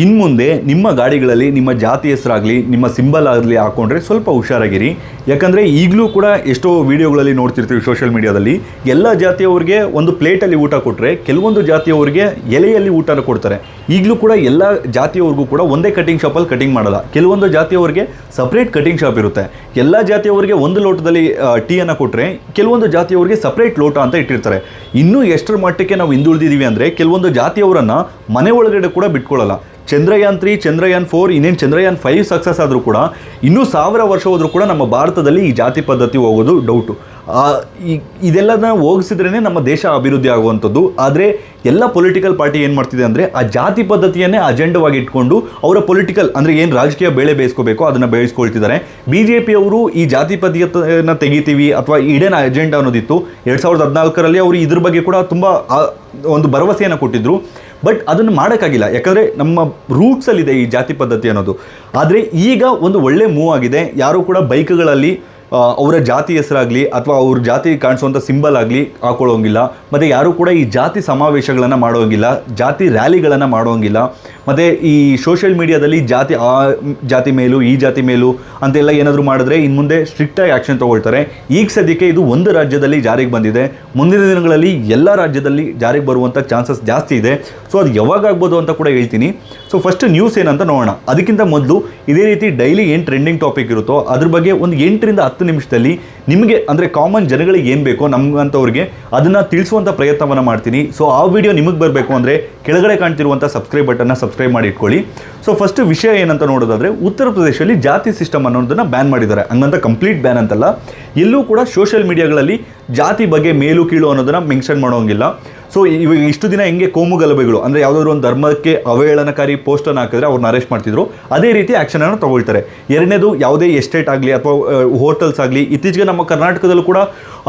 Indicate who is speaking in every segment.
Speaker 1: ಇನ್ನು ಮುಂದೆ ನಿಮ್ಮ ಗಾಡಿಗಳಲ್ಲಿ, ನಿಮ್ಮ ಜಾತಿ ಹೆಸರಾಗಲಿ, ನಿಮ್ಮ ಸಿಂಬಲ್ ಆಗಲಿ ಹಾಕೊಂಡ್ರೆ ಸ್ವಲ್ಪ ಹುಷಾರಾಗಿರಿ. ಯಾಕಂದರೆ ಈಗಲೂ ಕೂಡ ಎಷ್ಟೋ ವಿಡಿಯೋಗಳಲ್ಲಿ ನೋಡ್ತಿರ್ತೀವಿ ಸೋಷಿಯಲ್ ಮೀಡಿಯಾದಲ್ಲಿ ಎಲ್ಲ ಜಾತಿಯವ್ರಿಗೆ ಒಂದು ಪ್ಲೇಟಲ್ಲಿ ಊಟ ಕೊಟ್ಟರೆ ಕೆಲವೊಂದು ಜಾತಿಯವ್ರಿಗೆ ಎಲೆಯಲ್ಲಿ ಊಟನ ಕೊಡ್ತಾರೆ. ಈಗಲೂ ಕೂಡ ಎಲ್ಲ ಜಾತಿಯವ್ರಿಗೂ ಕೂಡ ಒಂದೇ ಕಟಿಂಗ್ ಶಾಪಲ್ಲಿ ಕಟಿಂಗ್ ಮಾಡಲ್ಲ. ಕೆಲವೊಂದು ಜಾತಿಯವ್ರಿಗೆ ಸಪ್ರೇಟ್ ಕಟಿಂಗ್ ಶಾಪ್ ಇರುತ್ತೆ. ಎಲ್ಲ ಜಾತಿಯವ್ರಿಗೆ ಒಂದು ಲೋಟದಲ್ಲಿ ಟೀಯನ್ನು ಕೊಟ್ಟರೆ ಕೆಲವೊಂದು ಜಾತಿಯವರಿಗೆ ಸಪ್ರೇಟ್ ಲೋಟ ಅಂತ ಇಟ್ಟಿರ್ತಾರೆ. ಇನ್ನೂ ಎಷ್ಟರ ಮಟ್ಟಕ್ಕೆ ನಾವು ಹಿಂದುಳಿದಿದ್ದೀವಿ ಅಂದರೆ, ಕೆಲವೊಂದು ಜಾತಿಯವರನ್ನು ಮನೆ ಒಳಗಡೆ ಕೂಡ ಬಿಟ್ಕೊಳ್ಳಲ್ಲ ಚಂದ್ರಯಾನ್ ತ್ರೀ ಚಂದ್ರಯಾನ್ ಫೋರ್ ಇನ್ನೇನು ಚಂದ್ರಯಾನ್ ಫೈವ್ ಸಕ್ಸಸ್ ಆದರೂ ಕೂಡ ಇನ್ನೂ ಸಾವಿರ ವರ್ಷ ಹೋದರೂ ಕೂಡ ನಮ್ಮ ಭಾರತದಲ್ಲಿ ಈ ಜಾತಿ ಪದ್ಧತಿ ಹೋಗೋದು ಡೌಟು ಇದೆಲ್ಲದನ್ನ ಹೋಗಿಸಿದ್ರೇ ನಮ್ಮ ದೇಶ ಅಭಿವೃದ್ಧಿ ಆಗುವಂಥದ್ದು. ಆದರೆ ಎಲ್ಲ ಪೊಲಿಟಿಕಲ್ ಪಾರ್ಟಿ ಏನು ಮಾಡ್ತಿದೆ ಅಂದರೆ ಆ ಜಾತಿ ಪದ್ಧತಿಯನ್ನೇ ಅಜೆಂಡವಾಗಿ ಇಟ್ಕೊಂಡು ಅವರ ಪೊಲಿಟಿಕಲ್ ಅಂದರೆ ಏನು ರಾಜಕೀಯ ಬೇಳೆ ಬೇಯಿಸ್ಕೋಬೇಕು ಅದನ್ನು ಬೇಯಿಸ್ಕೊಳ್ತಿದ್ದಾರೆ. ಬಿ ಜೆ ಪಿಯವರು ಈ ಜಾತಿ ಪದ್ಧತಿಯನ್ನು ತೆಗಿತೀವಿ ಅಥವಾ ಇಡೇನ ಅಜೆಂಡಾ ಅನ್ನೋದಿತ್ತು. ಎರಡು ಸಾವಿರದ ಹದಿನಾಲ್ಕರಲ್ಲಿ ಅವರು ಇದ್ರ ಬಗ್ಗೆ ಕೂಡ ತುಂಬ ಒಂದು ಭರವಸೆಯನ್ನು ಕೊಟ್ಟಿದ್ದರು ಬಟ್ ಅದನ್ನು ಮಾಡೋಕ್ಕಾಗಿಲ್ಲ. ಯಾಕಂದರೆ ನಮ್ಮ ರೂಟ್ಸಲ್ಲಿದೆ ಈ ಜಾತಿ ಪದ್ಧತಿ ಅನ್ನೋದು. ಆದರೆ ಈಗ ಒಂದು ಒಳ್ಳೆ ಮೂವ್ ಆಗಿದೆ. ಯಾರೂ ಕೂಡ ಬೈಕ್ಗಳಲ್ಲಿ ಅವರ ಜಾತಿ ಹೆಸರಾಗಲಿ ಅಥವಾ ಅವ್ರ ಜಾತಿ ಕಾಣಿಸುವಂಥ ಸಿಂಬಲ್ ಆಗಲಿ ಹಾಕೊಳ್ಳೋಂಗಿಲ್ಲ. ಮತ್ತು ಯಾರೂ ಕೂಡ ಈ ಜಾತಿ ಸಮಾವೇಶಗಳನ್ನು ಮಾಡೋಂಗಿಲ್ಲ, ಜಾತಿ ರ್ಯಾಲಿಗಳನ್ನು ಮಾಡೋಂಗಿಲ್ಲ. ಮತ್ತು ಈ ಸೋಷಿಯಲ್ ಮೀಡಿಯಾದಲ್ಲಿ ಜಾತಿ ಆ ಜಾತಿ ಮೇಲೂ, ಈ ಜಾತಿ ಮೇಲೂ ಅಂತೆಲ್ಲ ಏನಾದರೂ ಮಾಡಿದ್ರೆ ಇನ್ನು ಮುಂದೆ ಸ್ಟ್ರಿಕ್ಟಾಗಿ ಆ್ಯಕ್ಷನ್ ತೊಗೊಳ್ತಾರೆ. ಈಗ ಸದ್ಯಕ್ಕೆ ಇದು ಒಂದು ರಾಜ್ಯದಲ್ಲಿ ಜಾರಿಗೆ ಬಂದಿದೆ. ಮುಂದಿನ ದಿನಗಳಲ್ಲಿ ಎಲ್ಲ ರಾಜ್ಯದಲ್ಲಿ ಜಾರಿಗೆ ಬರುವಂಥ ಚಾನ್ಸಸ್ ಜಾಸ್ತಿ ಇದೆ. ಸೊ ಅದು ಯಾವಾಗ ಆಗ್ಬೋದು ಅಂತ ಕೂಡ ಹೇಳ್ತೀನಿ. ಸೊ ಫಸ್ಟ್ ನ್ಯೂಸ್ ಏನಂತ ನೋಡೋಣ. ಅದಕ್ಕಿಂತ ಮೊದಲು ಇದೇ ರೀತಿ ಡೈಲಿ ಏನು ಟ್ರೆಂಡಿಂಗ್ ಟಾಪಿಕ್ ಇರುತ್ತೋ ಅದ್ರ ಬಗ್ಗೆ ಒಂದು ಎಂಟರಿಂದ ಹತ್ತು ನಿಮಿಷದಲ್ಲಿ ನಿಮಗೆ ಅಂದರೆ ಕಾಮನ್ ಜನಗಳಿಗೆ ಏನು ಬೇಕೋ ನಮಗಂಥವ್ರಿಗೆ ಅದನ್ನು ತಿಳಿಸುವಂಥ ಪ್ರಯತ್ನವನ್ನು ಮಾಡ್ತೀನಿ. ಸೊ ಆ ವಿಡಿಯೋ ನಿಮಗೆ ಬರಬೇಕು ಅಂದರೆ ಕೆಳಗಡೆ ಕಾಣ್ತಿರುವಂಥ ಸಬ್ಸ್ಕ್ರೈಬ್ ಬಟನ್ನ ಸಬ್ಸ್ಕ್ರೈಬ್ ಮಾಡಿ ಇಟ್ಕೊಳ್ಳಿ. ಸೊ ಫಸ್ಟ್ ವಿಷಯ ಏನಂತ ನೋಡೋದಾದರೆ ಉತ್ತರ ಪ್ರದೇಶದಲ್ಲಿ ಜಾತಿ ಸಿಸ್ಟಮ್ ಅನ್ನೋದನ್ನು ಬ್ಯಾನ್ ಮಾಡಿದ್ದಾರೆ. ಹಂಗಂತ ಕಂಪ್ಲೀಟ್ ಬ್ಯಾನ್ ಅಂತಲ್ಲ. ಎಲ್ಲೂ ಕೂಡ ಸೋಷಿಯಲ್ ಮೀಡಿಯಾಗಳಲ್ಲಿ ಜಾತಿ ಬಗ್ಗೆ ಮೇಲು ಕೀಳು ಅನ್ನೋದನ್ನು ಮೆನ್ಷನ್ ಮಾಡೋಂಗಿಲ್ಲ. ಸೊ ಇವಾಗ ಇಷ್ಟು ದಿನ ಹೆಂಗೆ ಕೋಮು ಗಲಭೆಗಳು, ಅಂದರೆ ಯಾವುದಾದ್ರು ಒಂದು ಧರ್ಮಕ್ಕೆ ಅವಹೇಳನಕಾರಿ ಪೋಸ್ಟನ್ನು ಹಾಕಿದ್ರೆ ಅವ್ರನ್ನ ಅರೆಸ್ಟ್ ಮಾಡ್ತಿದ್ರು, ಅದೇ ರೀತಿ ಆ್ಯಕ್ಷನನ್ನು ತಗೊಳ್ತಾರೆ. ಎರಡನೇದು ಯಾವುದೇ ಎಸ್ಟೇಟ್ ಆಗಲಿ ಅಥವಾ ಹೋಟೆಲ್ಸ್ ಆಗಲಿ, ಇತ್ತೀಚೆಗೆ ನಮ್ಮ ಕರ್ನಾಟಕದಲ್ಲೂ ಕೂಡ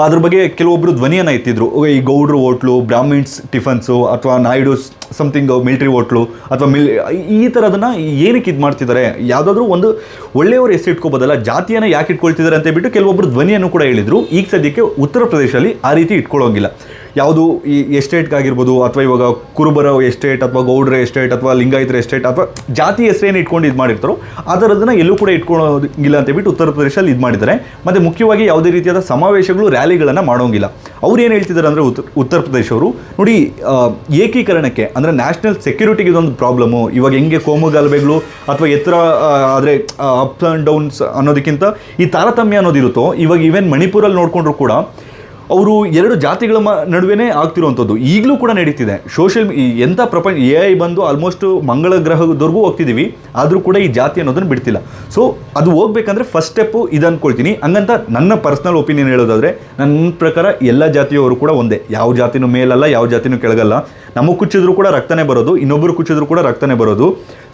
Speaker 1: ಅದ್ರ ಬಗ್ಗೆ ಕೆಲವೊಬ್ಬರು ಧ್ವನಿಯನ್ನು ಎತ್ತಿದ್ರು. ಈ ಗೌಡ್ರು ಹೋಟ್ಲು, ಬ್ರಾಹ್ಮಿಣ್ಸ್, ಟಿಫನ್ಸು, ಅಥವಾ ನಾಯ್ಡು ಸಮಥಿಂಗ್ ಮಿಲ್ಟ್ರಿ ಹೋಟ್ಲು, ಅಥವಾ ಮಿಲ್ ಈ ಥರದನ್ನು ಏನಕ್ಕೆ ಇದು ಮಾಡ್ತಿದ್ದಾರೆ ಯಾವುದಾದ್ರೂ ಒಂದು ಒಳ್ಳೆಯವರು ಹೆಸರು ಇಟ್ಕೋಬೋದಲ್ಲ, ಜಾತಿಯನ್ನು ಯಾಕೆ ಇಟ್ಕೊಳ್ತಿದ್ದಾರೆ ಅಂತ ಬಿಟ್ಟು ಕೆಲವೊಬ್ಬರು ಧ್ವನಿಯನ್ನು ಕೂಡ ಹೇಳಿದರು. ಈಗ ಸದ್ಯಕ್ಕೆ ಉತ್ತರ ಪ್ರದೇಶದಲ್ಲಿ ಆ ರೀತಿ ಇಟ್ಕೊಳ್ಳೋಂಗಿಲ್ಲ ಯಾವುದು ಈ ಎಸ್ಟೇಟ್ಗಾಗಿರ್ಬೋದು ಅಥವಾ ಇವಾಗ ಕುರುಬರ ಎಸ್ಟೇಟ್ ಅಥವಾ ಗೌಡ್ರ ಎಸ್ಟೇಟ್ ಅಥವಾ ಲಿಂಗಾಯತರ ಎಸ್ಟೇಟ್ ಅಥವಾ ಜಾತಿ ಹೆಸರೇನು ಇಟ್ಕೊಂಡು ಇದು ಮಾಡಿರ್ತಾರೋ ಆ ಎಲ್ಲೂ ಕೂಡ ಇಟ್ಕೊಳ್ಳೋದಿಲ್ಲ ಅಂತ ಬಿಟ್ಟು ಉತ್ತರ ಪ್ರದೇಶದಲ್ಲಿ ಇದು ಮಾಡಿದ್ದಾರೆ. ಮತ್ತು ಮುಖ್ಯವಾಗಿ ಯಾವುದೇ ರೀತಿಯಾದ ಸಮಾವೇಶಗಳು ರ್ಯಾಲಿಗಳನ್ನು ಮಾಡೋಂಗಿಲ್ಲ. ಅವ್ರು ಏನು ಹೇಳ್ತಿದ್ದಾರೆ ಅಂದರೆ ಉತ್ತರ ಉತ್ತರ ಪ್ರದೇಶವರು ನೋಡಿ ಏಕೀಕರಣಕ್ಕೆ ಅಂದರೆ ನ್ಯಾಷನಲ್ ಸೆಕ್ಯೂರಿಟಿಗೆ ಇದೊಂದು ಪ್ರಾಬ್ಲಮು ಇವಾಗ ಹೆಂಗೆ ಕೋಮು ಗಲಭೆಗಳು ಅಥವಾ ಎತ್ತರ ಆದರೆ ಅಪ್ಸ್ ಆ್ಯಂಡ್ ಡೌನ್ಸ್ ಅನ್ನೋದಕ್ಕಿಂತ ಈ ತಾರತಮ್ಯ ಅನ್ನೋದಿರುತ್ತೋ, ಇವಾಗ ಈವೆನ್ ಮಣಿಪುರಲ್ಲಿ ನೋಡಿಕೊಂಡ್ರು ಕೂಡ ಅವರು ಎರಡು ಜಾತಿಗಳ ಮ ನಡುವೆನೇ ಆಗ್ತಿರುವಂಥದ್ದು. ಈಗಲೂ ಕೂಡ ನಡೀತಿದೆ. ಸೋಷಿಯಲ್ ಎಂಥ ಪ್ರಪಂಚ ಎ ಐ ಬಂದು ಆಲ್ಮೋಸ್ಟ್ ಮಂಗಳ ಗ್ರಹದವರೆಗೂ ಹೋಗ್ತಿದ್ದೀವಿ ಆದರೂ ಕೂಡ ಈ ಜಾತಿ ಅನ್ನೋದನ್ನು ಬಿಡ್ತಿಲ್ಲ. ಸೊ ಅದು ಹೋಗ್ಬೇಕಂದ್ರೆ ಫಸ್ಟ್ ಸ್ಟೆಪ್ಪು ಇದು ಅಂದ್ಕೊಳ್ತೀನಿ ಹಂಗಂತ ನನ್ನ ಪರ್ಸ್ನಲ್ ಒಪಿನಿಯನ್ ಹೇಳೋದಾದರೆ, ನನ್ನ ಪ್ರಕಾರ ಎಲ್ಲ ಜಾತಿಯವರು ಕೂಡ ಒಂದೇ. ಯಾವ ಜಾತಿನೂ ಮೇಲಲ್ಲ, ಯಾವ ಜಾತಿನೂ ಕೆಳಗಲ್ಲ. ನಮಗೆ ಕುಚ್ಚಿದ್ರು ಕೂಡ ರಕ್ತನೇ ಬರೋದು ಇನ್ನೊಬ್ಬರು ಕುಚ್ಚಿದ್ರು ಕೂಡ ರಕ್ತನೇ ಬರೋದು.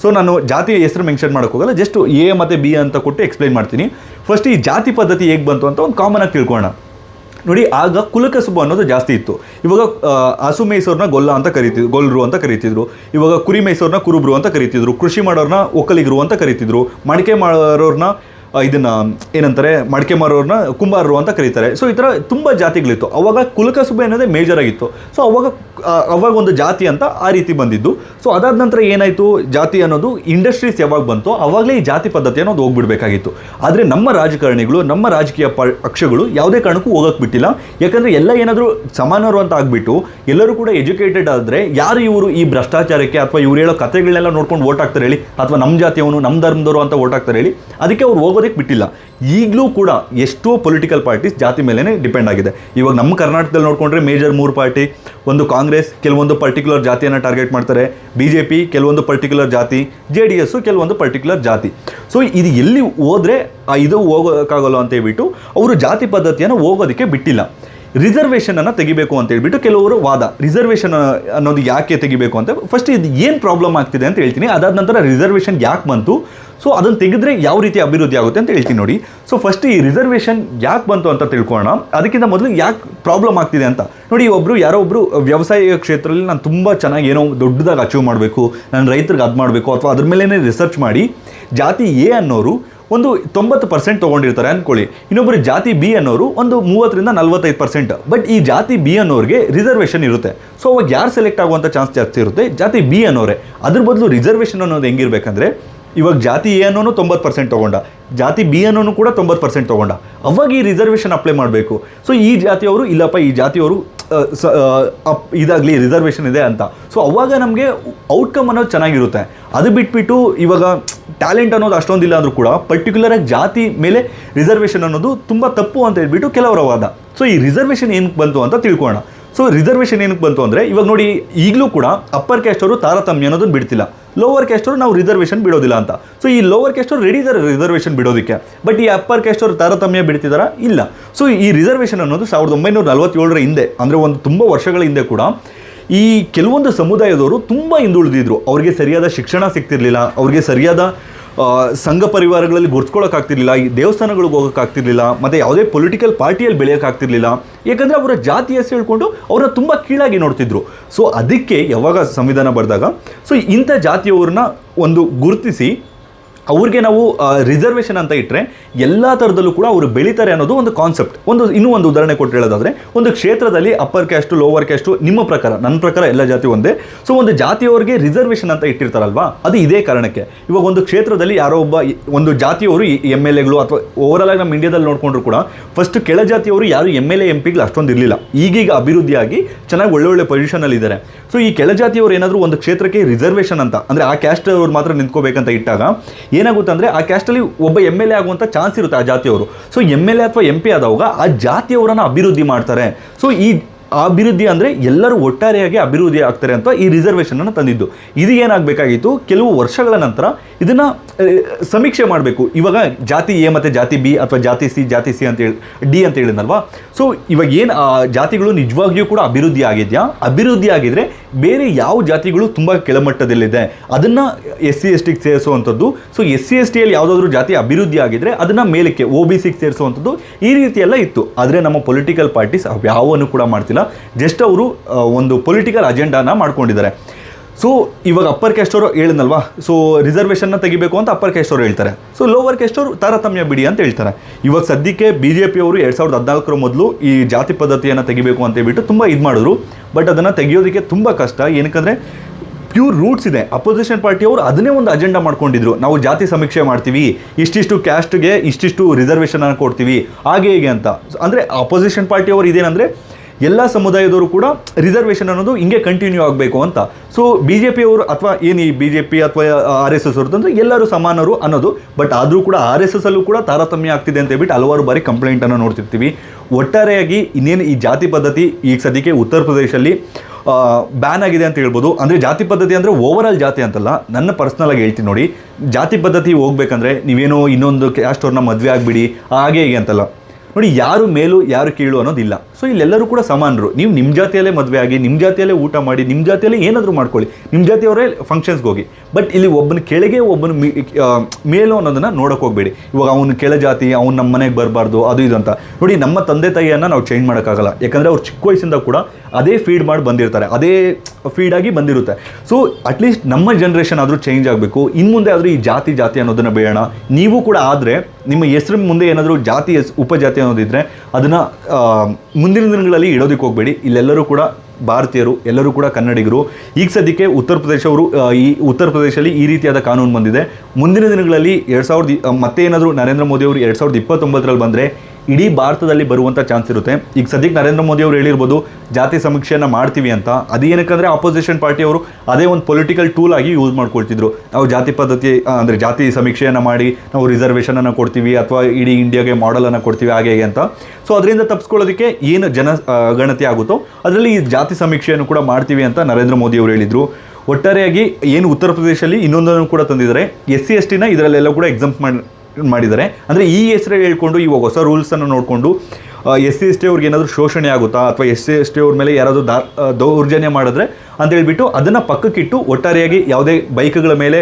Speaker 1: ಸೊ ನಾನು ಜಾತಿ ಹೆಸರು ಮೆನ್ಷನ್ ಮಾಡೋಕೆ ಹೋಗಲ್ಲ ಜಸ್ಟ್ ಎ ಮತ್ತು ಬಿ ಅಂತ ಕೊಟ್ಟು ಎಕ್ಸ್ಪ್ಲೈನ್ ಮಾಡ್ತೀನಿ. ಫಸ್ಟ್ ಈ ಜಾತಿ ಪದ್ಧತಿ ಹೇಗೆ ಬಂತು ಅಂತ ಒಂದು ಕಾಮನ್ ಆಗಿ ತಿಳ್ಕೊಳ್ಳೋಣ. ನೋಡಿ ಆಗ ಕುಲಕಸುಬು ಅನ್ನೋದು ಜಾಸ್ತಿ ಇತ್ತು. ಇವಾಗ ಹಸು ಮೈಸೂರನ್ನ ಗೊಲ್ಲ ಅಂತ ಕರಿತಿದ್ರು ಗೊಲ್ಲರು ಅಂತ ಕರಿತಿದ್ರು. ಇವಾಗ ಕುರಿ ಮೈಸೂರನ್ನ ಕುರುಬ್ರು ಅಂತ ಕರಿತಿದ್ರು. ಕೃಷಿ ಮಾಡೋರ್ನ ಒಕ್ಕಲಿಗರು ಅಂತ ಕರಿತಿದ್ರು. ಮಡಿಕೆ ಮಾಡೋರ್ನ ಆ, ಇದನ್ನ ಏನಂತಾರೆ, ಮಡಕೆ ಮಾರೋರನ್ನ ಕುಂಬಾರರು ಅಂತ ಕರೀತಾರೆ. ಸೊ ಈ ಥರ ತುಂಬ ಜಾತಿಗಳಿತ್ತು. ಅವಾಗ ಕುಲಕಸುಬೆ ಅನ್ನೋದೇ ಮೇಜರ್ ಆಗಿತ್ತು. ಸೊ ಅವಾಗ ಅವಾಗ ಒಂದು ಜಾತಿ ಅಂತ ಆ ರೀತಿ ಬಂದಿದ್ದು. ಸೊ ಅದಾದ ನಂತರ ಏನಾಯಿತು? ಜಾತಿ ಅನ್ನೋದು ಇಂಡಸ್ಟ್ರೀಸ್ ಯಾವಾಗ ಬಂತು, ಅವಾಗಲೇ ಈ ಜಾತಿ ಪದ್ಧತಿ ಅನ್ನೋದು ಹೋಗ್ಬಿಡ್ಬೇಕಾಗಿತ್ತು. ಆದರೆ ನಮ್ಮ ರಾಜಕಾರಣಿಗಳು, ನಮ್ಮ ರಾಜಕೀಯ ಪಕ್ಷಗಳು ಯಾವುದೇ ಕಾರಣಕ್ಕೂ ಹೋಗಕ್ಕೆ ಬಿಟ್ಟಿಲ್ಲ. ಯಾಕಂದರೆ ಎಲ್ಲ ಏನಾದರೂ ಸಮಾನರು ಅಂತ ಆಗಿಬಿಟ್ಟು, ಎಲ್ಲರೂ ಕೂಡ ಎಜುಕೇಟೆಡ್ ಆದರೆ ಯಾರು ಇವರು ಈ ಭ್ರಷ್ಟಾಚಾರಕ್ಕೆ ಅಥವಾ ಇವ್ರು ಹೇಳೋ ಕಥೆಗಳನ್ನೆಲ್ಲ ನೋಡ್ಕೊಂಡು ಓಟ್ ಹಾಕ್ತಾರೆ ಹೇಳಿ, ಅಥವಾ ನಮ್ಮ ಜಾತಿಯವನು ನಮ್ಮ ಧರ್ಮದವರು ಅಂತ ಓಟ್ ಹಾಕ್ತಾರೆ ಹೇಳಿ, ಅದಕ್ಕೆ ಅವ್ರು ಹೋಗೋದಕ್ಕೆ ಬಿಟ್ಟಿಲ್ಲ. ಈಗಲೂ ಕೂಡ ಎಷ್ಟೋ ಪೊಲಿಟಿಕಲ್ ಪಾರ್ಟೀಸ್ ಜಾತಿ ಮೇಲೇ ಡಿಪೆಂಡ್ ಆಗಿದೆ. ಇವಾಗ ನಮ್ಮ ಕರ್ನಾಟಕದಲ್ಲಿ ನೋಡಿಕೊಂಡ್ರೆ ಮೇಜರ್ ಮೂರು ಪಾರ್ಟಿ ಒಂದು ಕಾಂಗ್ರೆಸ್, ಕೆಲವೊಂದು ಪರ್ಟಿಕ್ಯುಲರ್ ಜಾತಿಯನ್ನು ಟಾರ್ಗೆಟ್ ಮಾಡ್ತಾರೆ. ಬಿ ಜೆ ಪಿ ಕೆಲವೊಂದು ಪರ್ಟಿಕ್ಯುಲರ್ ಜಾತಿ ಜೆ ಡಿ ಎಸ್ಸು ಕೆಲವೊಂದು ಪರ್ಟಿಕ್ಯುಲರ್ ಜಾತಿ. ಸೊ ಇದು ಎಲ್ಲಿ ಹೋದರೆ ಇದು ಹೋಗೋಕ್ಕಾಗಲ್ಲ ಅಂತ ಹೇಳ್ಬಿಟ್ಟು ಅವರು ಜಾತಿ ಪದ್ಧತಿಯನ್ನು ಹೋಗೋದಕ್ಕೆ ಬಿಟ್ಟಿಲ್ಲ. ರಿಸರ್ವೇಷನನ್ನು ತೆಗಿಬೇಕು ಅಂತ ಹೇಳ್ಬಿಟ್ಟು ಕೆಲವರು ವಾದ. ರಿಸರ್ವೇಷನ್ ಅನ್ನೋದು ಯಾಕೆ ತೆಗಿಬೇಕು ಅಂತ ಫಸ್ಟ್ ಇದು ಏನು ಪ್ರಾಬ್ಲಮ್ ಆಗ್ತಿದೆ ಅಂತ ಹೇಳ್ತೀನಿ. ಅದಾದ ನಂತರ ರಿಸರ್ವೇಷನ್ ಯಾಕೆ ಬಂತು? ಸೊ ಅದನ್ನು ತೆಗೆದ್ರೆ ಯಾವ ರೀತಿ ಅಭಿವೃದ್ಧಿ ಆಗುತ್ತೆ ಅಂತ ಹೇಳ್ತೀನಿ ನೋಡಿ. ಸೊ ಫಸ್ಟ್ ಈ ರಿಸರ್ವೇಷನ್ ಯಾಕೆ ಬಂತು ಅಂತ ತಿಳ್ಕೊಳ್ಳೋಣ. ಅದಕ್ಕಿಂತ ಮೊದಲು ಯಾಕೆ ಪ್ರಾಬ್ಲಮ್ ಆಗ್ತಿದೆ ಅಂತ. ನೋಡಿ ಒಬ್ಬರು ಯಾರೋ ಒಬ್ಬರು ವ್ಯವಸಾಯ ಕ್ಷೇತ್ರದಲ್ಲಿ ನಾನು ತುಂಬ ಚೆನ್ನಾಗಿ ಏನೋ ದೊಡ್ಡದಾಗಿ ಅಚೀವ್ ಮಾಡಬೇಕು. ನಾನು ರೈತರಿಗೆ ಅದು ಮಾಡಬೇಕು ಅಥವಾ ಅದ್ರ ಮೇಲೇ ರಿಸರ್ಚ್ ಮಾಡಿ, ಜಾತಿ ಎ ಅನ್ನೋರು ಒಂದು ತೊಂಬತ್ತು ಪರ್ಸೆಂಟ್ ತೊಗೊಂಡಿರ್ತಾರೆ ಅಂದ್ಕೊಳ್ಳಿ ಇನ್ನೊಬ್ಬರು ಜಾತಿ ಬಿ ಅನ್ನೋರು ಒಂದು ಮೂವತ್ತರಿಂದ ನಲ್ವತ್ತೈದು ಪರ್ಸೆಂಟ್ ಬಟ್ ಈ ಜಾತಿ ಬಿ ಅನ್ನೋರಿಗೆ ರಿಸರ್ವೇಷನ್ ಇರುತ್ತೆ. ಸೊ ಅವಾಗ ಯಾರು ಸೆಲೆಕ್ಟ್ ಆಗುವಂಥ ಚಾನ್ಸ್ ಜಾಸ್ತಿ ಇರುತ್ತೆ? ಜಾತಿ ಬಿ ಅನ್ನೋರೆ. ಅದ್ರ ಬದಲು ರಿಸರ್ವೇಷನ್ ಅನ್ನೋದು ಹೆಂಗಿರ್ಬೇಕಂದ್ರೆ ಇವಾಗ ಜಾತಿ ಎ ಅನ್ನೋನು ತೊಂಬತ್ತು ಪರ್ಸೆಂಟ್ ತೊಗೊಂಡ, ಜಾತಿ ಬಿ ಅನ್ನೋನು ಕೂಡ ತೊಂಬತ್ತು ಪರ್ಸೆಂಟ್ ತೊಗೊಂಡ. ಅವಾಗ ಈ ರಿಸರ್ವೇಷನ್ ಅಪ್ಲೈ ಮಾಡಬೇಕು. ಸೊ ಈ ಜಾತಿಯವರು, ಇಲ್ಲಪ್ಪ, ಈ ಜಾತಿಯವರು ಸ ಅಪ್, ಇದಾಗಲಿ ರಿಸರ್ವೇಷನ್ ಇದೆ ಅಂತ. ಸೊ ಅವಾಗ ನಮಗೆ ಔಟ್ಕಮ್ ಅನ್ನೋದು ಚೆನ್ನಾಗಿರುತ್ತೆ. ಅದು ಬಿಟ್ಬಿಟ್ಟು ಇವಾಗ ಟ್ಯಾಲೆಂಟ್ ಅನ್ನೋದು ಅಷ್ಟೊಂದಿಲ್ಲ ಅಂದರೂ ಕೂಡ ಪರ್ಟಿಕ್ಯುಲರಾಗಿ ಜಾತಿ ಮೇಲೆ ರಿಸರ್ವೇಷನ್ ಅನ್ನೋದು ತುಂಬ ತಪ್ಪು ಅಂತ ಹೇಳ್ಬಿಟ್ಟು ಕೆಲವರ ವಾದ. ಸೊ ಈ ರಿಸರ್ವೇಷನ್ ಏನಕ್ಕೆ ಬಂತು ಅಂತ ತಿಳ್ಕೊಳ್ಳೋಣ. ಸೊ ರಿಸರ್ವೇಷನ್ ಏನಕ್ಕೆ ಬಂತು ಅಂದರೆ, ಇವಾಗ ನೋಡಿ ಈಗಲೂ ಕೂಡ ಅಪ್ಪರ್ ಕ್ಯಾಸ್ಟ್ ಅವರು ತಾರತಮ್ಯ ಅನ್ನೋದನ್ನು ಬಿಡ್ತಿಲ್ಲ. ಲೋವರ್ ಕ್ಯಾಸ್ಟ್ ಅವರು ನಾವು ರಿಸರ್ವೇಷನ್ ಬಿಡೋದಿಲ್ಲ ಅಂತ. ಸೊ ಈ ಲೋವರ್ ಕ್ಯಾಸ್ಟ್ ಅವರು ರೆಡಿ ಇದ್ದಾರೆ ರಿಸರ್ವೇಷನ್ ಬಿಡೋದಕ್ಕೆ. ಬಟ್ ಈ ಅಪ್ಪರ್ ಕ್ಯಾಸ್ಟ್ ಅವರು ತಾರತಮ್ಯ ಬಿಡ್ತಿದಾರ? ಇಲ್ಲ. ಸೊ ಈ ರಿಸರ್ವೇಷನ್ ಅನ್ನೋದು ಸಾವಿರದ ಒಂಬೈನೂರ ನಲವತ್ತೇಳರ ಹಿಂದೆ, ಅಂದರೆ ಒಂದು ತುಂಬ ವರ್ಷಗಳ ಹಿಂದೆ ಕೂಡ, ಈ ಕೆಲವೊಂದು ಸಮುದಾಯದವರು ತುಂಬ ಹಿಂದುಳಿದಿದ್ರು. ಅವರಿಗೆ ಸರಿಯಾದ ಶಿಕ್ಷಣ ಸಿಗ್ತಿರಲಿಲ್ಲ. ಅವ್ರಿಗೆ ಸರಿಯಾದ ಸಂಘ ಪರಿವಾರಗಳಲ್ಲಿ ಗುರ್ತ್ಕೊಳ್ಳೋಕ್ಕಾಗ್ತಿರ್ಲಿಲ್ಲ, ಈ ದೇವಸ್ಥಾನಗಳಿಗೆ ಹೋಗೋಕ್ಕಾಗ್ತಿರ್ಲಿಲ್ಲ, ಮತ್ತು ಯಾವುದೇ ಪೊಲಿಟಿಕಲ್ ಪಾರ್ಟಿಯಲ್ಲಿ ಬೆಳೆಯೋಕ್ಕಾಗ್ತಿರ್ಲಿಲ್ಲ. ಏಕೆಂದರೆ ಅವರ ಜಾತಿ ಹೆಸರು ಹೇಳ್ಕೊಂಡು ಅವ್ರನ್ನ ತುಂಬ ಕೀಳಾಗಿ ನೋಡ್ತಿದ್ರು. ಸೊ ಅದಕ್ಕೆ ಯಾವಾಗ ಸಂವಿಧಾನ ಬರೆದಾಗ ಸೊ ಇಂಥ ಜಾತಿಯವ್ರನ್ನ ಒಂದು ಗುರುತಿಸಿ, ಅವ್ರಿಗೆ ನಾವು ರಿಸರ್ವೇಷನ್ ಅಂತ ಇಟ್ಟರೆ ಎಲ್ಲ ಥರದಲ್ಲೂ ಕೂಡ ಅವರು ಬೆಳೀತಾರೆ ಅನ್ನೋದು ಒಂದು ಕಾನ್ಸೆಪ್ಟ್ ಒಂದು ಇನ್ನೂ ಒಂದು ಉದಾಹರಣೆ ಕೊಟ್ಟು ಹೇಳೋದಾದರೆ, ಒಂದು ಕ್ಷೇತ್ರದಲ್ಲಿ ಅಪ್ಪರ್ ಕ್ಯಾಸ್ಟು ಲೋವರ್ ಕ್ಯಾಸ್ಟು ನಿಮ್ಮ ಪ್ರಕಾರ ನನ್ನ ಪ್ರಕಾರ ಎಲ್ಲ ಜಾತಿ ಒಂದೇ. ಸೊ ಒಂದು ಜಾತಿಯವರಿಗೆ ರಿಸರ್ವೇಷನ್ ಅಂತ ಇಟ್ಟಿರ್ತಾರಲ್ವಾ, ಅದು ಇದೇ ಕಾರಣಕ್ಕೆ. ಇವಾಗ ಒಂದು ಕ್ಷೇತ್ರದಲ್ಲಿ ಯಾರೋ ಒಬ್ಬ ಒಂದು ಜಾತಿಯವರು ಎಂ ಎಲ್ ಎಗಳು ಅಥವಾ ಓವರಾಲ್ ಆಗಿ ನಮ್ಮ ಇಂಡಿಯಾದಲ್ಲಿ ನೋಡಿಕೊಂಡ್ರು ಕೂಡ ಫಸ್ಟ್ ಕೆಳ ಜಾತಿಯವರು ಯಾರು ಎಂ ಎಲ್ ಎ, ಎಂ ಪಿಗಳು ಅಷ್ಟೊಂದು ಇರಲಿಲ್ಲ. ಈಗೀಗ ಅಭಿವೃದ್ಧಿಯಾಗಿ ಚೆನ್ನಾಗಿ ಒಳ್ಳೆ ಒಳ್ಳೆ ಪೊಸಿಷನಲ್ಲಿ ಇದ್ದಾರೆ ಸೊ ಈ ಕೆಳ ಜಾತಿಯವರು ಏನಾದರೂ ಒಂದು ಕ್ಷೇತ್ರಕ್ಕೆ ರಿಸರ್ವೇಷನ್ ಅಂತ, ಅಂದರೆ ಆ ಕ್ಯಾಸ್ಟ್ ಅವ್ರು ಮಾತ್ರ ನಿಂತ್ಕೋಬೇಕಂತ ಇಟ್ಟಾಗ, ಏನಾಗುತ್ತೆ ಅಂದರೆ ಆ ಕ್ಯಾಸ್ಟಲ್ಲಿ ಒಬ್ಬ ಎಂ ಎಲ್ ಎ ಆಗುವಂಥ ಇರುತ್ತೆ ಆ ಜಾತಿಯವರು. ಸೊ ಎಂ ಎಲ್ ಎ ಅಥವಾ ಎಂ ಪಿ ಆದವಾಗ ಆ ಜಾತಿಯವರನ್ನು ಅಭಿವೃದ್ಧಿ ಮಾಡ್ತಾರೆ. ಸೊ ಈ ಅಭಿವೃದ್ಧಿ ಅಂದರೆ ಎಲ್ಲರೂ ಒಟ್ಟಾರೆಯಾಗಿ ಅಭಿವೃದ್ಧಿ ಆಗ್ತಾರೆ ಅಂತ ಈ ರಿಸರ್ವೇಷನನ್ನು ತಂದಿದ್ದು. ಇದು ಏನಾಗಬೇಕಾಗಿತ್ತು? ಕೆಲವು ವರ್ಷಗಳ ನಂತರ ಇದನ್ನು ಸಮೀಕ್ಷೆ ಮಾಡಬೇಕು. ಇವಾಗ ಜಾತಿ ಎ ಮತ್ತು ಜಾತಿ ಬಿ ಅಥವಾ ಜಾತಿ ಸಿ ಜಾತಿ ಸಿ ಅಂತ ಹೇಳಿ, ಡಿ ಅಂತ ಹೇಳಿದ್ನಲ್ವಾ? ಸೊ ಇವಾಗ ಏನು ಜಾತಿಗಳು ನಿಜವಾಗಿಯೂ ಕೂಡ ಅಭಿವೃದ್ಧಿ ಆಗಿದೆಯಾ? ಅಭಿವೃದ್ಧಿ ಆಗಿದ್ರೆ ಬೇರೆ ಯಾವ ಜಾತಿಗಳು ತುಂಬ ಕೆಳಮಟ್ಟದಲ್ಲಿದೆ. ಅದನ್ನು ಎಸ್ ಸಿ, ಎಸ್ ಟಿಗೆ ಸೇರಿಸುವಂಥದ್ದು. ಸೊ ಎಸ್ ಸಿ, ಎಸ್ ಟಿಯಲ್ಲಿ ಯಾವುದಾದ್ರೂ ಜಾತಿ ಅಭಿವೃದ್ಧಿ ಆಗಿದ್ರೆ ಅದನ್ನು ಮೇಲಕ್ಕೆ ಒ ಬಿ ಸಿಗೆ ಸೇರಿಸುವಂಥದ್ದು ಈ ರೀತಿಯೆಲ್ಲ ಇತ್ತು. ಆದರೆ ನಮ್ಮ ಪೊಲಿಟಿಕಲ್ ಪಾರ್ಟೀಸ್ ಯಾವನ್ನು ಕೂಡ ಮಾಡ್ತಿಲ್ಲ. ಜಸ್ಟ್ ಅವರು ಒಂದು ಪೊಲಿಟಿಕಲ್ ಅಜೆಂಡಾನ ಮಾಡ್ಕೊಂಡಿದ್ದಾರೆ. ಸೊ ಇವಾಗ ಅಪ್ಪರ್ ಕ್ಯಾಸ್ಟ್ ಅವರು ಹೇಳಿದ್ನಲ್ವಾ ಸೊ ರಿಸರ್ವೇಷನ್ನ ತೆಗಿಬೇಕು ಅಂತ ಅಪ್ಪರ್ ಕ್ಯಾಸ್ಟ್ ಅವರು ಹೇಳ್ತಾರೆ. ಸೊ ಲೋವರ್ ಕ್ಯಾಸ್ಟ್ ಅವರು ತಾರತಮ್ಯ ಬಿಡಿ ಅಂತ ಹೇಳ್ತಾರೆ. ಇವಾಗ ಸದ್ಯಕ್ಕೆ ಬಿ ಜೆ ಪಿ ಅವರು ಎರಡು ಸಾವಿರದ ಹದಿನಾಲ್ಕರ ಮೊದಲು ಈ ಜಾತಿ ಪದ್ಧತಿಯನ್ನು ತೆಗಿಬೇಕು ಅಂತ ಹೇಳ್ಬಿಟ್ಟು ತುಂಬ ಇದು ಮಾಡಿದ್ರು. ಬಟ್ ಅದನ್ನು ತೆಗಿಯೋದಕ್ಕೆ ತುಂಬ ಕಷ್ಟ. ಏನಕ್ಕಂದರೆ ಪ್ಯೂರ್ ರೂಟ್ಸ್ ಇದೆ. ಅಪೋಸಿಷನ್ ಪಾರ್ಟಿಯವರು ಅದನ್ನೇ ಒಂದು ಅಜೆಂಡಾ ಮಾಡ್ಕೊಂಡಿದ್ರು. ನಾವು ಜಾತಿ ಸಮೀಕ್ಷೆ ಮಾಡ್ತೀವಿ, ಇಷ್ಟಿಷ್ಟು ಕ್ಯಾಸ್ಟ್ಗೆ ಇಷ್ಟಿಷ್ಟು ರಿಸರ್ವೇಷನನ್ನು ಕೊಡ್ತೀವಿ. ಹಾಗೆ ಹೀಗೆ ಅಂತ. ಅಂದರೆ ಅಪೋಸಿಷನ್ ಪಾರ್ಟಿಯವರು ಇದೇನಂದರೆ ಎಲ್ಲ ಸಮುದಾಯದವರು ಕೂಡ ರಿಸರ್ವೇಷನ್ ಅನ್ನೋದು ಹಿಂಗೆ ಕಂಟಿನ್ಯೂ ಆಗಬೇಕು ಅಂತ. ಸೊ ಬಿ ಜೆ ಪಿಯವರು ಅಥವಾ ಏನು ಈ ಬಿ ಜೆ ಪಿ ಅಥವಾ ಆರ್ ಎಸ್ ಎಸ್ ಅವ್ರದ್ದು ಎಲ್ಲರೂ ಸಮಾನರು ಅನ್ನೋದು. ಬಟ್ ಆದರೂ ಕೂಡ ಆರ್ ಎಸ್ ಎಸ್ ಅಲ್ಲೂ ಕೂಡ ತಾರತಮ್ಯ ಆಗ್ತಿದೆ ಅಂತ ಹೇಳ್ಬಿಟ್ಟು ಹಲವಾರು ಬಾರಿ ಕಂಪ್ಲೇಂಟನ್ನು ನೋಡ್ತಿರ್ತೀವಿ. ಒಟ್ಟಾರೆಯಾಗಿ ಇನ್ನೇನು ಈ ಜಾತಿ ಪದ್ಧತಿ ಈಗ ಸದ್ಯಕ್ಕೆ ಉತ್ತರ ಪ್ರದೇಶದಲ್ಲಿ ಬ್ಯಾನ್ ಆಗಿದೆ ಅಂತ ಹೇಳ್ಬೋದು. ಅಂದರೆ ಜಾತಿ ಪದ್ಧತಿ ಅಂದರೆ ಓವರ್ ಆಲ್ ಜಾತಿ ಅಂತಲ್ಲ. ನನ್ನ ಪರ್ಸ್ನಲ್ ಆಗಿ ಹೇಳ್ತೀನಿ ನೋಡಿ. ಜಾತಿ ಪದ್ಧತಿ ಹೋಗ್ಬೇಕಂದ್ರೆ ನೀವೇನೋ ಇನ್ನೊಂದು ಕ್ಯಾಸ್ಟ್ ಅವ್ರನ್ನ ಮದುವೆ ಆಗಿಬಿಡಿ. ಹಾಗೆ ಹೀಗೆ ಅಂತಲ್ಲ. ನೋಡಿ, ಯಾರು ಮೇಲು, ಯಾರು ಕೀಳು ಅನ್ನೋದಿಲ್ಲ. ಸೊ ಇಲ್ಲೆಲ್ಲರೂ ಕೂಡ ಸಮಾನರು. ನೀವು ನಿಮ್ಮ ಜಾತಿಯಲ್ಲೇ ಮದುವೆ ಆಗಿ ನಿಮ್ಮ ಜಾತಿಯಲ್ಲೇ ಊಟ ಮಾಡಿ ನಿಮ್ಮ ಜಾತಿಯಲ್ಲೇ ಏನಾದರೂ ಮಾಡ್ಕೊಳ್ಳಿ. ನಿಮ್ಮ ಜಾತಿಯವರೇ ಫಂಕ್ಷನ್ಸ್ಗೆ ಹೋಗಿ. ಬಟ್ ಇಲ್ಲಿ ಒಬ್ಬನ ಕೆಳಗೆ ಒಬ್ಬನ ಮೇಲು ಅನ್ನೋದನ್ನು ನೋಡೋಕೆ ಹೋಗಬೇಡಿ. ಇವಾಗ ಅವನು ಕೆಳ ಜಾತಿ, ಅವ್ನು ನಮ್ಮ ಮನೆಗೆ ಬರಬಾರ್ದು, ಅದು ಇದು ಅಂತ. ನೋಡಿ, ನಮ್ಮ ತಂದೆ ತಾಯಿಯನ್ನು ನಾವು ಚೇಂಜ್ ಮಾಡೋಕ್ಕಾಗಲ್ಲ. ಯಾಕಂದರೆ ಅವ್ರು ಚಿಕ್ಕ ವಯಸ್ಸಿಂದ ಕೂಡ ಅದೇ ಫೀಡ್ ಮಾಡಿ ಬಂದಿರ್ತಾರೆ, ಅದೇ ಫೀಡಾಗಿ ಬಂದಿರುತ್ತೆ. ಸೊ ಅಟ್ಲೀಸ್ಟ್ ನಮ್ಮ ಜನ್ರೇಷನ್ ಆದರೂ ಚೇಂಜ್ ಆಗಬೇಕು. ಇನ್ನು ಮುಂದೆ ಆದರೂ ಈ ಜಾತಿ ಜಾತಿ ಅನ್ನೋದನ್ನು ಬೇಡೋಣ. ನೀವು ಕೂಡ ಆದರೆ ನಿಮ್ಮ ಹೆಸರು ಮುಂದೆ ಏನಾದರೂ ಜಾತಿ, ಹೆಸ್, ಉಪಜಾತಿ ಅನ್ನೋದಿದ್ರೆ ಅದನ್ನು ಮುಂದಿನ ದಿನಗಳಲ್ಲಿ ಇಡೋದಕ್ಕೆ ಹೋಗಬೇಡಿ. ಇಲ್ಲೆಲ್ಲರೂ ಕೂಡ ಭಾರತೀಯರು, ಎಲ್ಲರೂ ಕೂಡ ಕನ್ನಡಿಗರು. ಈಗ ಸದ್ಯಕ್ಕೆ ಉತ್ತರ ಪ್ರದೇಶವರು ಅವರು ಈ ಉತ್ತರ ಪ್ರದೇಶದಲ್ಲಿ ಈ ರೀತಿಯಾದ ಕಾನೂನು ಬಂದಿದೆ. ಮುಂದಿನ ದಿನಗಳಲ್ಲಿ ಎರಡು ಸಾವಿರದ ಮತ್ತೆ ಏನಾದರೂ ನರೇಂದ್ರ ಮೋದಿ ಅವರು ಎರಡು ಸಾವಿರದ ಇಪ್ಪತ್ತೊಂಬತ್ತರಲ್ಲಿ ಬಂದರೆ ಇಡೀ ಭಾರತದಲ್ಲಿ ಬರುವಂಥ ಚಾನ್ಸ್ ಇರುತ್ತೆ. ಈಗ ಸದ್ಯಕ್ಕೆ ನರೇಂದ್ರ ಮೋದಿ ಅವರು ಹೇಳಿರ್ಬೋದು, ಜಾತಿ ಸಮೀಕ್ಷೆಯನ್ನು ಮಾಡ್ತೀವಿ ಅಂತ. ಅದು ಏನಕ್ಕಂದರೆ ಅಪೋಸಿಷನ್ ಪಾರ್ಟಿಯವರು ಅದೇ ಒಂದು ಪೊಲಿಟಿಕಲ್ ಟೂಲ್ ಆಗಿ ಯೂಸ್ ಮಾಡ್ಕೊಳ್ತಿದ್ರು. ನಾವು ಜಾತಿ ಪದ್ಧತಿ ಅಂದರೆ ಜಾತಿ ಸಮೀಕ್ಷೆಯನ್ನು ಮಾಡಿ, ನಾವು ರಿಸರ್ವೇಷನನ್ನು ಕೊಡ್ತೀವಿ ಅಥವಾ ಇಡೀ ಇಂಡಿಯಾಗೆ ಮಾಡೆಲನ್ನು ಕೊಡ್ತೀವಿ ಹಾಗೆ ಹೀಗೆ ಅಂತ. ಸೊ ಅದರಿಂದ ತಪ್ಪಿಸ್ಕೊಳ್ಳೋದಕ್ಕೆ ಏನು ಜನ ಗಣತಿ ಆಗುತ್ತೋ ಅದರಲ್ಲಿ ಈ ಜಾತಿ ಸಮೀಕ್ಷೆಯನ್ನು ಕೂಡ ಮಾಡ್ತೀವಿ ಅಂತ ನರೇಂದ್ರ ಮೋದಿ ಅವರು ಹೇಳಿದರು. ಒಟ್ಟಾರೆಯಾಗಿ ಏನು ಉತ್ತರ ಪ್ರದೇಶದಲ್ಲಿ ಇನ್ನೊಂದನ್ನು ಕೂಡ ತಂದಿದ್ದಾರೆ. ಎಸ್ ಸಿ ಎಸ್ ಟಿನ ಇದರಲ್ಲೆಲ್ಲ ಕೂಡ ಎಕ್ಸಾಮ್ ಮಾಡಿ ಮಾಡಿದ್ದಾರೆ. ಅಂದರೆ ಈ ಹೆಸರು ಹೇಳ್ಕೊಂಡು ಇವಾಗ ಹೊಸ ರೂಲ್ಸನ್ನು ನೋಡಿಕೊಂಡು ಎಸ್ ಸಿ, ಎಸ್ ಟಿ ಅವ್ರಿಗೆ ಏನಾದರೂ ಶೋಷಣೆ ಆಗುತ್ತಾ? ಅಥವಾ ಎಸ್ ಸಿ, ಎಸ್ ಟಿ ಅವ್ರ ಮೇಲೆ ಯಾರಾದರೂ ದಾ ದೌರ್ಜನ್ಯ ಮಾಡಿದ್ರೆ ಅಂತ ಹೇಳ್ಬಿಟ್ಟು ಅದನ್ನು ಪಕ್ಕಕ್ಕಿಟ್ಟು ಒಟ್ಟಾರೆಯಾಗಿ ಯಾವುದೇ ಬೈಕ್ಗಳ ಮೇಲೆ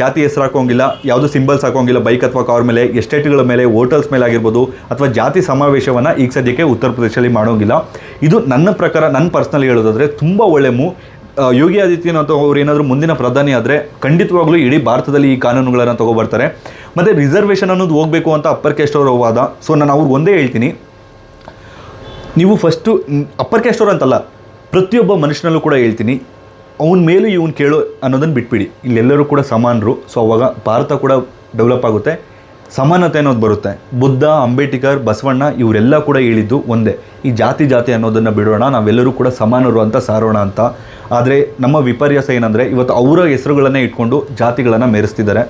Speaker 1: ಜಾತಿ ಹೆಸರು ಹಾಕೋಂಗಿಲ್ಲ, ಯಾವುದೋ ಸಿಂಬಲ್ಸ್ ಹಾಕೋಂಗಿಲ್ಲ ಬೈಕ್ ಅಥವಾ ಕಾರ್ ಮೇಲೆ ಎಸ್ಟೇಟ್ಗಳ ಮೇಲೆ ಹೋಟೆಲ್ಸ್ ಮೇಲೆ ಆಗಿರ್ಬೋದು, ಅಥವಾ ಜಾತಿ ಸಮಾವೇಶವನ್ನು ಈಗ ಸದ್ಯಕ್ಕೆ ಉತ್ತರ ಪ್ರದೇಶದಲ್ಲಿ ಮಾಡೋಂಗಿಲ್ಲ. ಇದು ನನ್ನ ಪ್ರಕಾರ, ನನ್ನ ಪರ್ಸ್ನಲಿ ಹೇಳೋದಾದರೆ ತುಂಬ ಒಳ್ಳೆ ಮೂ ಯೋಗಿ ಆದಿತ್ಯನಾಥ್ ಅವ್ರು ಏನಾದರೂ ಮುಂದಿನ ಪ್ರಧಾನಿ ಆದರೆ ಖಂಡಿತವಾಗ್ಲೂ ಇಡೀ ಭಾರತದಲ್ಲಿ ಈ ಕಾನೂನುಗಳನ್ನು ತಗೊಬರ್ತಾರೆ. ಮತ್ತು ರಿಸರ್ವೇಷನ್ ಅನ್ನೋದು ಹೋಗಬೇಕು ಅಂತ ಅಪ್ಪರ್ ಕ್ಯಾಸ್ಟ್ ಅವರು ವಾದ. ಸೊ ನಾನು ಅವ್ರಿಗೆ ಒಂದೇ ಹೇಳ್ತೀನಿ. ನೀವು ಫಸ್ಟು ಅಪ್ಪರ್ ಕ್ಯಾಸ್ಟ್ ಅವ್ರು ಅಂತಲ್ಲ, ಪ್ರತಿಯೊಬ್ಬ ಮನುಷ್ಯನಲ್ಲೂ ಕೂಡ ಹೇಳ್ತೀನಿ, ಅವನ ಮೇಲೂ ಇವನು ಕೇಳು ಅನ್ನೋದನ್ನು ಬಿಟ್ಬಿಡಿ. ಇಲ್ಲೆಲ್ಲರೂ ಕೂಡ ಸಮಾನರು. ಸೊ ಅವಾಗ ಭಾರತ ಕೂಡ ಡೆವಲಪ್ ಆಗುತ್ತೆ. ಸಮಾನತೆ ಅನ್ನೋದು ಬರುತ್ತೆ. ಬುದ್ಧ, ಅಂಬೇಡ್ಕರ್, ಬಸವಣ್ಣ ಇವರೆಲ್ಲ ಕೂಡ ಹೇಳಿದ್ದು ಒಂದೇ. ಈ ಜಾತಿ ಜಾತಿ ಅನ್ನೋದನ್ನು ಬಿಡೋಣ, ನಾವೆಲ್ಲರೂ ಕೂಡ ಸಮಾನರು ಅಂತ ಸಾರೋಣ ಅಂತ. ಆದರೆ ನಮ್ಮ ವಿಪರ್ಯಾಸ ಏನಂದರೆ ಇವತ್ತು ಅವರ ಹೆಸರುಗಳನ್ನೇ ಇಟ್ಕೊಂಡು ಜಾತಿಗಳನ್ನು ಮೆರೆಸ್ತಿದ್ದಾರೆ.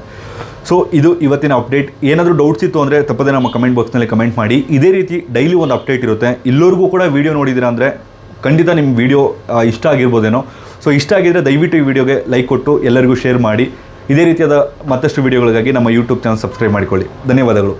Speaker 1: ಸೊ ಇದು ಇವತ್ತಿನ ಅಪ್ಡೇಟ್ ಏನಾದರೂ ಡೌಟ್ಸ್ ಇತ್ತು ಅಂದರೆ ತಪ್ಪದೆ ನಮ್ಮ ಕಮೆಂಟ್ ಬಾಕ್ಸ್ನಲ್ಲಿ ಕಮೆಂಟ್ ಮಾಡಿ. ಇದೇ ರೀತಿ ಡೈಲಿ ಒಂದು ಅಪ್ಡೇಟ್ ಇರುತ್ತೆ. ಇಲ್ಲವರೆಗೂ ಕೂಡ ವೀಡಿಯೋ ನೋಡಿದ್ದೀರಾ ಅಂದರೆ ಖಂಡಿತ ನಿಮ್ಮ ವಿಡಿಯೋ ಇಷ್ಟ ಆಗಿರ್ಬೋದೇನೋ. ಸೊ ಇಷ್ಟ ಆಗಿದ್ದರೆ ದಯವಿಟ್ಟು ಈ ವಿಡಿಯೋಗೆ ಲೈಕ್ ಕೊಟ್ಟು ಎಲ್ಲರಿಗೂ ಶೇರ್ ಮಾಡಿ. ಇದೇ ರೀತಿಯಾದ ಮತ್ತಷ್ಟು ವಿಡಿಯೋಗಳಿಗಾಗಿ ನಮ್ಮ ಯೂಟ್ಯೂಬ್ ಚಾನಲ್ ಸಬ್ಸ್ಕ್ರೈಬ್ ಮಾಡಿಕೊಳ್ಳಿ. ಧನ್ಯವಾದಗಳು.